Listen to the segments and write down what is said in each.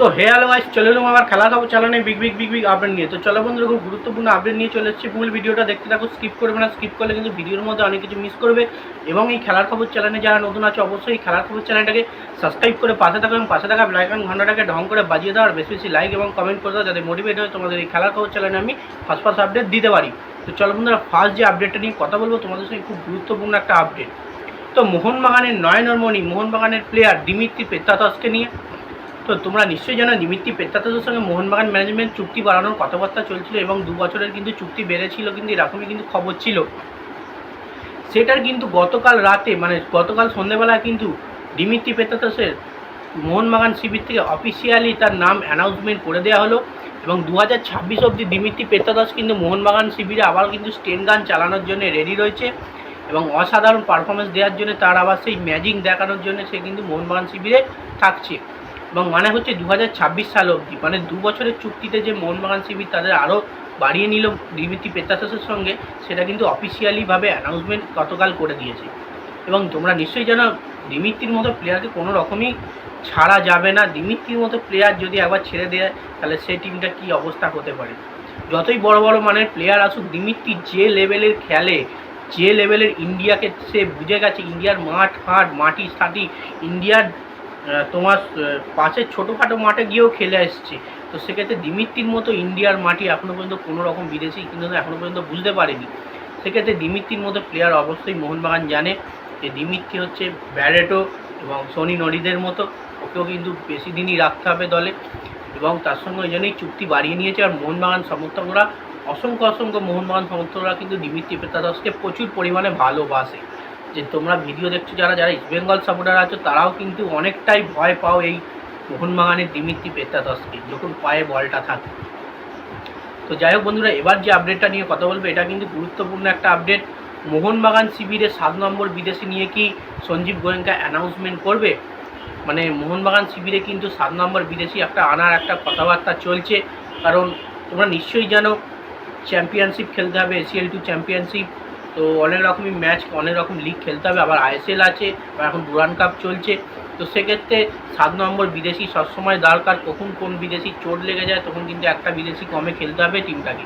তো হে hello guys চলে এলাম আবার খেলা খাব চালানো big big big big update নিয়ে। তো চলো বন্ধুরা, খুব গুরুত্বপূর্ণ আপডেট নিয়ে চলে এসেছি। ফুল ভিডিওটা দেখতে থাকো স্কিপ করবে না স্কিপ করলে কিন্তু ভিডিওর মধ্যে অনেক কিছু মিস করবে। এবং এই খেলার খবর চ্যানেলে যারা নতুন আছে, অবশ্যই এই খেলার খবর চ্যানেলটাকে সাবস্ক্রাইব করে পাশে থাকো এবং পাশে থাকা লাইকন ঘন্টাটাকে ঢং করে বাজিয়ে দাও, আর বেশি বেশি লাইক এবং কমেন্ট করে দাও, যাতে মোটিভেট হয় তোমাদের এই খেলার খবর চ্যানেলে আমি ফার্স্ট ফার্স্ট আপডেট দিতে পারি। তো চলো বন্ধুরা ফার্স্ট যে আপডেটটা নিয়ে কথা বলব, তোমাদের সঙ্গে খুব গুরুত্বপূর্ণ একটা আপডেট তো মোহনবাগানের নয়নরমণি মোহনবাগানের প্লেয়ার দিমিত্রি পেত্তাতসকে নিয়ে তো তোমরা নিশ্চয়ই জানো নিমিত্তি পেত্তাতসের সঙ্গে মোহনবাগান ম্যানেজমেন্ট চুক্তি বাড়ানোর কথাবার্তা চলছিল এবং দু বছরের কিন্তু চুক্তি বেড়েছিল, কিন্তু এরকমই কিন্তু খবর ছিল। সেটার কিন্তু গতকাল রাতে মানে গতকাল সন্ধ্যেবেলা কিন্তু দিমিত্রি পেত্তাতসের মোহনবাগান শিবির থেকে অফিসিয়ালি তার নাম অ্যানাউন্সমেন্ট করে দেওয়া হলো এবং দু হাজার ছাব্বিশ অব্দি দিমিত্রি পেত্তাদাস কিন্তু মোহনবাগান শিবিরে আবার কিন্তু স্টেন গান চালানোর জন্য রেডি রয়েছে এবং অসাধারণ পারফরমেন্স দেওয়ার জন্য তার আবার সেই ম্যাজিক দেখানোর জন্য সে কিন্তু মোহনবাগান শিবিরে থাকছে। এবং মানে হচ্ছে দু হাজার ছাব্বিশ সাল অবধি। মানে দু বছরের চুক্তিতে যে মোহনবাগান শিবির তাদের আরও বাড়িয়ে নিল দিমিত্রি পেত্তাদাসের সঙ্গে, সেটা কিন্তু অফিসিয়ালিভাবে অ্যানাউন্সমেন্ট গতকাল করে দিয়েছে। এবং তোমরা নিশ্চয়ই জানো দিমিত্রির মতো প্লেয়ারকে কোনো রকমই ছাড়া যাবে না। দিমিত্রির মতো প্লেয়ার যদি একবার ছেড়ে দেয়, তাহলে সেই টিমটা কী অবস্থা হতে পারে? যতই বড় বড় মানের প্লেয়ার আসুক দিমিত্রি যে লেভেলের খেলে, যে লেভেলের ইন্ডিয়াকে সে বুঝে গেছে ইন্ডিয়ার মাঠ ফাট মাটি সাটি ইন্ডিয়ার তোমার পাশের ছোটোখাটো মাঠে গিয়েও খেলে এসছে। তো সেক্ষেত্রে দিমিত্রির মতো ইন্ডিয়ার মাটি এখনও পর্যন্ত কোনো রকম বিদেশি, কিন্তু এখনও পর্যন্ত বুঝতে পারেনি। সেক্ষেত্রে দিমিত্রির মতো প্লেয়ার অবশ্যই মোহনবাগান জানে যে দিমিত্রি হচ্ছে ব্যারেটো এবং সনি নরিদের মতো। ওকেও কিন্তু বেশি দিনই রাখতে হবে দলে এবং তার সঙ্গে ওই জন্যই চুক্তি বাড়িয়ে নিয়েছে আর মোহনবাগান সমর্থকরা। অসংখ্য অসংখ্য মোহনবাগান সমর্থকরা কিন্তু দিমিত্রি পেতাদাসকে প্রচুর পরিমাণে ভালোবাসে। যে তোমরা ভিডিও দেখছ, যারা যারা ইস্টবেঙ্গল সাপোর্টার আছো, তারাও কিন্তু অনেকটাই ভয় পাও এই মোহনবাগানের দিমিত্রি পেতাদাসকে যখন পায়ে বলটা থাকে। তো যাই হোক বন্ধুরা, এবার যে আপডেটটা নিয়ে কথা বলব, এটা কিন্তু গুরুত্বপূর্ণ একটা আপডেট মোহনবাগান শিবিরে সাত নম্বর বিদেশি নিয়ে কি সঞ্জীব গোয়েঙ্কা অ্যানাউন্সমেন্ট করবে? মানে মোহনবাগান শিবিরে কিন্তু সাত নম্বর বিদেশি একটা আনার একটা কথাবার্তা চলছে। কারণ তোমরা নিশ্চয়ই জানো চ্যাম্পিয়নশিপ খেলতে হবে এসিএল টু চ্যাম্পিয়নশিপ তো অনেক রকমই ম্যাচ অনেক রকম লিগ খেলতে হবে। আবার আইএসএল আছে এখন ডুরান কাপ চলছে। তো সেক্ষেত্রে সাত নম্বর বিদেশি সবসময় দরকার, কখন কোন বিদেশি চোট লেগে যায়, তখন কিন্তু একটা বিদেশি কমে খেলতে হবে টিমটাকে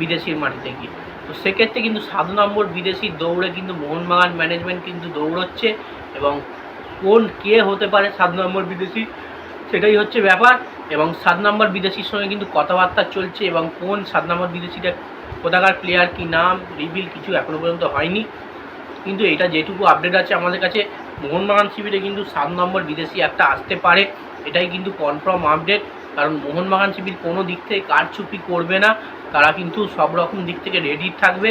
বিদেশির মাটিতে গিয়ে। তো সেক্ষেত্রে কিন্তু সাত নম্বর বিদেশি দৌড়ে কিন্তু মোহনবাগান ম্যানেজমেন্ট কিন্তু দৌড়চ্ছে এবং কোন কে হতে পারে সাত নম্বর বিদেশি, সেটাই হচ্ছে ব্যাপার। এবং সাত নম্বর বিদেশির সঙ্গে কিন্তু কথাবার্তা চলছে এবং কোন সাত নম্বর বিদেশিটা কোথাকার প্লেয়ার কি নাম রিভিল কিছু এখনও পর্যন্ত হয়নি। কিন্তু এটা যেটুকু আপডেট আছে আমাদের কাছে, মোহনবাগান শিবিরে কিন্তু সাত নম্বর বিদেশি একটা আসতে পারে, এটাই কিন্তু কনফার্ম আপডেট কারণ মোহনবাগান শিবির কোনো দিক থেকে কারচুপি করবে না, তারা কিন্তু সব রকম দিক থেকে রেডি থাকবে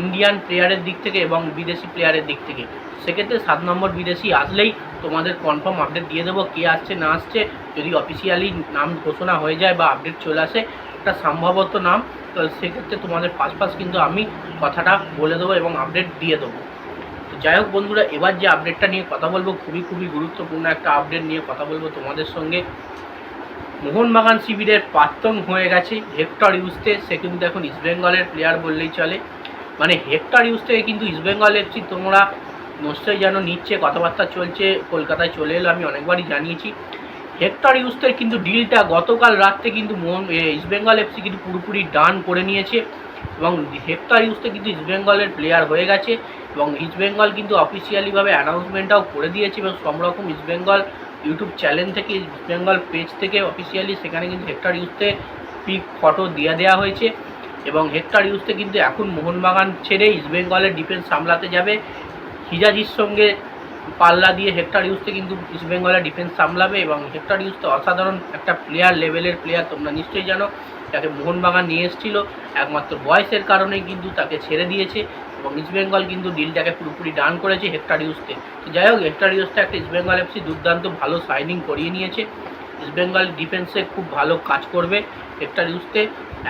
ইন্ডিয়ান প্লেয়ারের দিক থেকে এবং বিদেশি প্লেয়ারের দিক থেকে। সেক্ষেত্রে সাত নম্বর বিদেশি আসলেই তোমাদের কনফার্ম আপডেট দিয়ে দেবো, কে আসছে, না আসছে, যদি অফিসিয়ালি নাম ঘোষণা হয়ে যায় বা আপডেট চলে আসে একটা সম্ভবত নাম, তো সেক্ষেত্রে তোমাদের পাশ পাশ কিন্তু আমি কথাটা বলে দেবো এবং আপডেট দিয়ে দেবো। তো যাই হোক বন্ধুরা, এবার যে আপডেটটা নিয়ে কথা বলব, খুবই খুবই গুরুত্বপূর্ণ একটা আপডেট নিয়ে কথা বলব তোমাদের সঙ্গে। মোহনবাগান শিবিরের প্রাক্তন হয়ে গেছে হেক্টর ইউজতে সে কিন্তু এখন ইস্টবেঙ্গলের প্লেয়ার বললেই চলে। মানে হেক্টর ইউজ থেকে কিন্তু ইস্টবেঙ্গল এফসি তোমরা নিশ্চয়ই যেন নিচ্ছে, কথাবার্তা চলছে, কলকাতায় চলে এলো, আমি অনেকবারই জানিয়েছি। হেক্টর ইউজের কিন্তু ডিলটা গতকাল রাত্রে কিন্তু ইস্টবেঙ্গল এফসি কিন্তু পুরোপুরি ডান করে নিয়েছে এবং হেক্টর ইউজতে কিন্তু ইস্টবেঙ্গলের প্লেয়ার হয়ে গেছে এবং ইস্টবেঙ্গল কিন্তু অফিসিয়ালিভাবে অ্যানাউন্সমেন্টটাও করে দিয়েছে এবং সব রকম ইস্টবেঙ্গল ইউটিউব চ্যানেল থেকে ইস্টবেঙ্গল পেজ থেকে অফিসিয়ালি সেখানে কিন্তু হেক্টর ইউজতে পিক ফটো দিয়ে দেওয়া হয়েছে এবং হেক্টর ইউজতে কিন্তু এখন মোহনবাগান ছেড়ে ইস্টবেঙ্গলের ডিফেন্স সামলাতে যাবে। হিজাজির সঙ্গে পাল্লা দিয়ে হেক্টর ইউজতে কিন্তু ইস্টবেঙ্গলের ডিফেন্স সামলাবে এবং হেক্টর ইউজতে অসাধারণ একটা প্লেয়ার লেভেলের প্লেয়ার তোমরা নিশ্চয়ই জানো। তাকে মোহনবাগান নিয়ে এসেছিল, একমাত্র বয়সের কারণেই কিন্তু তাকে ছেড়ে দিয়েছে এবং ইস্টবেঙ্গল কিন্তু ডিলটাকে পুরোপুরি ডান করেছে হেক্টর ইউজতে। তো যাই হোক, হেক্টর ইউজটা একটা ইস্টবেঙ্গল এফসি দুর্দান্ত ভালো সাইনিং করিয়ে নিয়েছে। ইস্টবেঙ্গল ডিফেন্সে খুব ভালো কাজ করবে হেক্টর ইউজতে।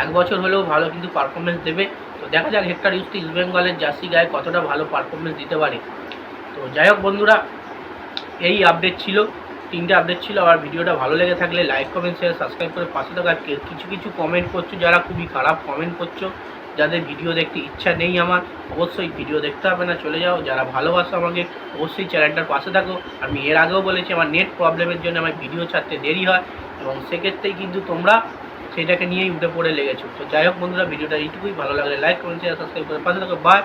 এক বছর হলেও ভালো কিন্তু পারফরমেন্স দেবে। তো দেখা যাক হেক্টর ইউজতে ইস্টবেঙ্গলের জার্সি গায়ে কতটা ভালো পারফরমেন্স দিতে পারে। তো যাই হোক বন্ধুরা, এই আপডেট ছিল, তিনটে আপডেট ছিল, আর ভিডিওটা ভালো লেগে থাকলে লাইক কমেন্ট শেয়ার সাবস্ক্রাইব করে পাশে থাকা কিছু কিছু কমেন্ট করছ, যারা খুবই খারাপ কমেন্ট করছ, যাদের ভিডিও দেখতে ইচ্ছা নেই আমার, অবশ্যই ভিডিও দেখতে হবে না, চলে যাও। যারা ভালোবাসো আমাকে, অবশ্যই চ্যানেলটার পাশে থাকো। আমি এর আগেও বলেছি, আমার নেট প্রবলেমের জন্য আমার ভিডিও ছাড়তে দেরি হয়, এবং সেক্ষেত্রেই কিন্তু তোমরা সেটাকে নিয়েই উঠে পড়ে লেগেছো। তো যাই হোক বন্ধুরা, ভিডিওটা এইটুকুই। ভালো লাগলে লাইক কমেন্ট শেয়ার সাবস্ক্রাইব করে পাশে থাকো। বাই